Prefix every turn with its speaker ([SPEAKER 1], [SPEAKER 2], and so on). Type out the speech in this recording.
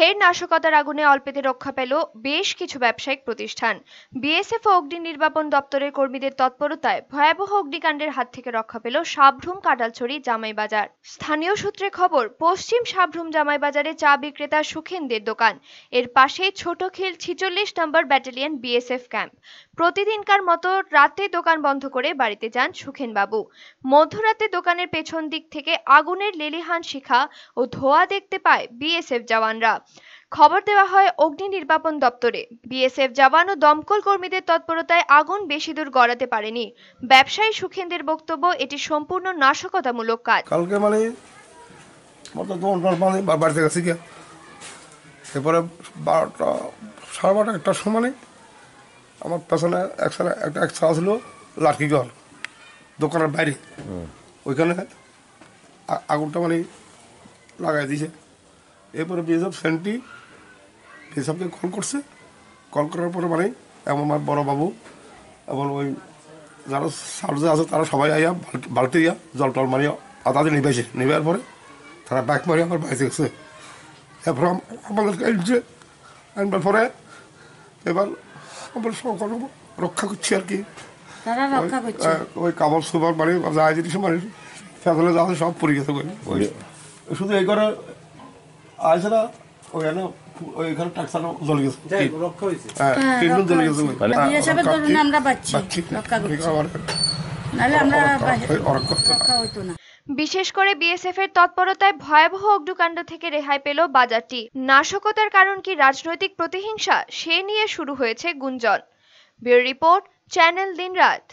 [SPEAKER 1] ফের নাশকতার আগুনে অল্পেতে রক্ষা পেল বেশ কিছু ব্যবসায়িক প্রতিষ্ঠান। বিএসএফ ও অগ্নি নির্বাপন দপ্তরের কর্মীদের তৎপরতায় ভয়াবহ অগ্নিকাণ্ডের হাত থেকে রক্ষা পেল সাবরুম কাটালছড়ি জামাই বাজার। স্থানীয় সূত্রে খবর, পশ্চিম সাবরুম জামাই বাজারে চা বিক্রেতা সুখেনদের দোকান। এর পাশেই ছোটখিল ছিচল্লিশ নম্বর ব্যাটালিয়ন বিএসএফ ক্যাম্প। প্রতিদিনকার মতো রাতে দোকান বন্ধ করে বাড়িতে যান সুখেন বাবু মধ্যরাতে দোকানের পেছন দিক থেকে আগুনের লেলিহান শিখা ও ধোঁয়া দেখতে পায় বিএসএফ জওয়ানরা। খবর দেওয়া হয় অগ্নি নির্বাপন দপ্তরে। বিএসএফ জওয়ান ও দমকল কর্মীদের তৎপরতায় আগুন বেশি দূর গড়াতে পারেনি। ব্যবসায়ী সুখেন্দ্রের বক্তব্য এটি সম্পূর্ণ নাশকতামূলক কাজ।
[SPEAKER 2] কালকে মানে মানে বাড়িতে গেছি গিয়া। এরপরে বারোটা সাড়ে বারোটা একটার সময় আমার পেছনে এক সালে একটা এক ছাড়া ছিল লাটকি ঘর দোকানের বাইরে। ওইখানে আগুনটা মানে লাগাই দিয়েছে। এরপরে বিএসএফ সেন্টি বিএসএফকে কল করছে। কল করার পরে মানে এমন আমার বড় বাবু এবং ওই যারা সার্জে আছে তারা সবাই আইয়া বালতি- বালতি দিয়া জল টল মারিয়া আদা দিয়ে নিবেছে নিবার পরে তারা ব্যাগ মারি আমার বাড়িতে গেছে। এরপর আম- আমাদেরকে আনছে আনবার পরে এবার আমরা সকল রক্ষা করছি আর কি। ওই- কাবল সুপার মানে যা জিনিস মানে ফেসলে যা সব পড়ে গেছে। শুধু এই করে না ওইখানে ওইখানে টাকসানো জ্বলে গেছে। হ্যাঁ
[SPEAKER 3] হ্যাঁ,
[SPEAKER 2] তিনজন জ্বলে গেছে।
[SPEAKER 3] রক্ষা
[SPEAKER 2] ওই।
[SPEAKER 3] হয়েছে। বিএসএফের
[SPEAKER 2] হ্যাঁ,
[SPEAKER 3] দরুন আমরা পাচ্ছি,
[SPEAKER 2] পাচ্ছি।
[SPEAKER 3] রক্ষা নাহলে আমরা
[SPEAKER 2] ওরা- ওই- ওরা করতে না।
[SPEAKER 3] রক্ষা হইতো না।
[SPEAKER 1] বিশেষ করে বিএসএফ এর তৎপরতায় ভয়াবহ অগ্নিকাণ্ড থেকে রেহাই পেল বাজারটি। নাশকতার কারণ কি রাজনৈতিক প্রতিহিংসা? সে নিয়ে শুরু হয়েছে গুঞ্জন। ব্যুরো রিপোর্ট চ্যানেল দিনরাত।